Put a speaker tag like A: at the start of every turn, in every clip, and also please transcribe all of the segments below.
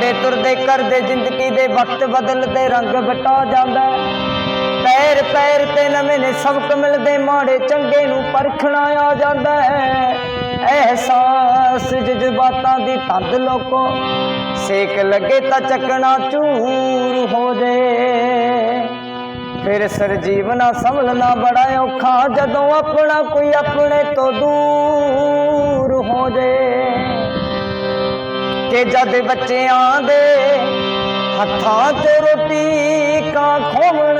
A: ਪੈਂਦੇ ਤੁਰਦੇ ਕਰਦੇ ਜ਼ਿੰਦਗੀ ਦੇ ਵਕਤ ਬਦਲਦੇ ਰੰਗ ਬਟਾ ਜਾਂਦਾ ਪੈਰ ਪੈਰ ਤੇ ਨਵੇਂ ਨੇ ਸਬਕ ਮਿਲਦੇ, ਮਾੜੇ ਚੰਗੇ ਨੂੰ ਪਰਖਣਾ ਆ ਜਾਂਦਾ ਹੈ। ਅਹਿਸਾਸ, ਜਜ਼ਬਾਤਾਂ ਦੀ ਤੰਦ ਲੋਕੋ, ਸੇਕ ਲੱਗੇ ਤਾਂ ਚੱਕਣਾ ਚੂਰ ਹੋ ਜੇ। ਫਿਰ ਸਰਜੀਵਨਾ ਸੰਭਲਣਾ ਬੜਾ ਔਖਾ, ਜਦੋਂ ਆਪਣਾ ਕੋਈ ਆਪਣੇ ਤੋਂ ਦੂਰ ਹੋ ਜੇ। ਕਿ ਜਦ ਬੱਚਿਆਂ ਦੇ ਹੱਥਾਂ 'ਚ ਰੋਟੀ ਕਾ ਖੋਵਣ।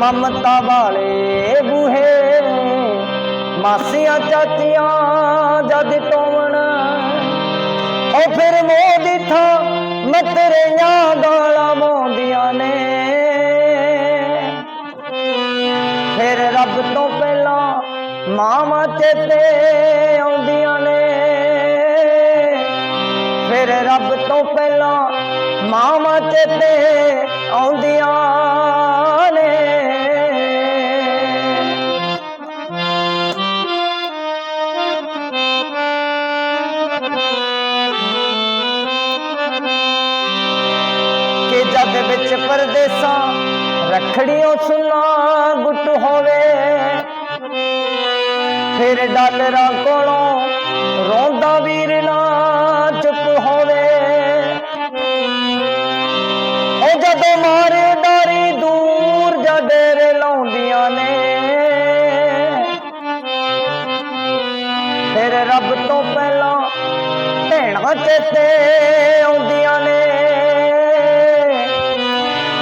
A: ਮਮਤਾ ਵਾਲੇ ਬੂਹੇ, ਮਾਸੀਆਂ ਚਾਚੀਆਂ ਜਦ ਟੋਵਣ। ਉਹ ਫਿਰ ਮੋਹ ਦੀ ਥਾਂ ਮਤਰੇਆਂ ਗਾਲਾਂ ਮੋਂਦੀਆਂ ਨੇ। ਫਿਰ ਰੱਬ ਤੋਂ ਪਹਿਲਾਂ ਮਾਵਾਂ ਚੇਤੇ ਮਾਵਾਂ ਚੇਤੇ ਆਉਂਦੀਆਂ ਨੇ। ਕਿ ਜਦ ਵਿੱਚ ਪਰਦੇਸਾਂ ਰਖੜੀਆਂ ਸੁਨਾ ਗੁੱਟ ਹੋਵੇ। ਫਿਰ ਡਾਲਰਾਂ ਕੋਲੋਂ ਰੋਂਦਾ ਵੀਰ ਨਾ ਮਾਰੇ ਡਾਰੀ ਦੂਰ ਜਾ ਡੇਰੇ ਲਾਉਂਦੀਆਂ ਨੇ। ਫਿਰ ਰੱਬ ਤੋਂ ਪਹਿਲਾਂ ਭੈਣਾਂ ਚੇਤੇ ਆਉਂਦੀਆਂ ਨੇ।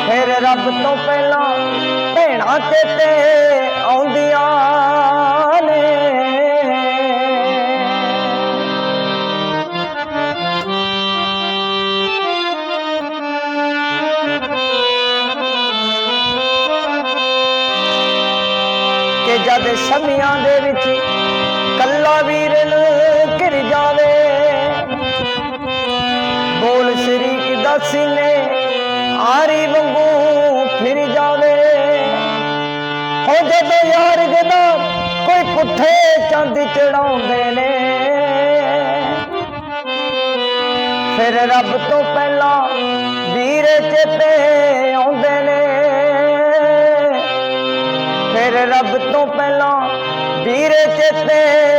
A: ਫਿਰ ਰੱਬ ਤੋਂ ਪਹਿਲਾਂ ਭੈਣਾਂ ਚੇਤੇ ਕਿ ਜਦ ਸਮਿਆਂ ਦੇ ਵਿੱਚ ਕੱਲਾ ਵੀਰ ਨੂੰ ਘਿਰ ਜਾਵੇ, ਬੋਲ ਸ਼ਰੀਕ ਦਾ ਸੀਨੇ ਆਰੀ ਵਾਂਗੂ ਫਿਰ ਜਾਵੇ। ਹੋ ਜਦੋਂ ਯਾਰ ਜਦਾ ਕੋਈ ਪੁੱਠੇ ਚੰਦ ਚੜਾਉਂਦੇ ਨੇ, ਫਿਰ ਰੱਬ ਤੋਂ ਪਹਿਲਾਂ ਵੀਰ ਚੇਤੇ ਫਿਰ ਰੱਬ ਤੋਂ ਪਹਿਲਾਂ ਵੀਰੇ ਚੇਤੇ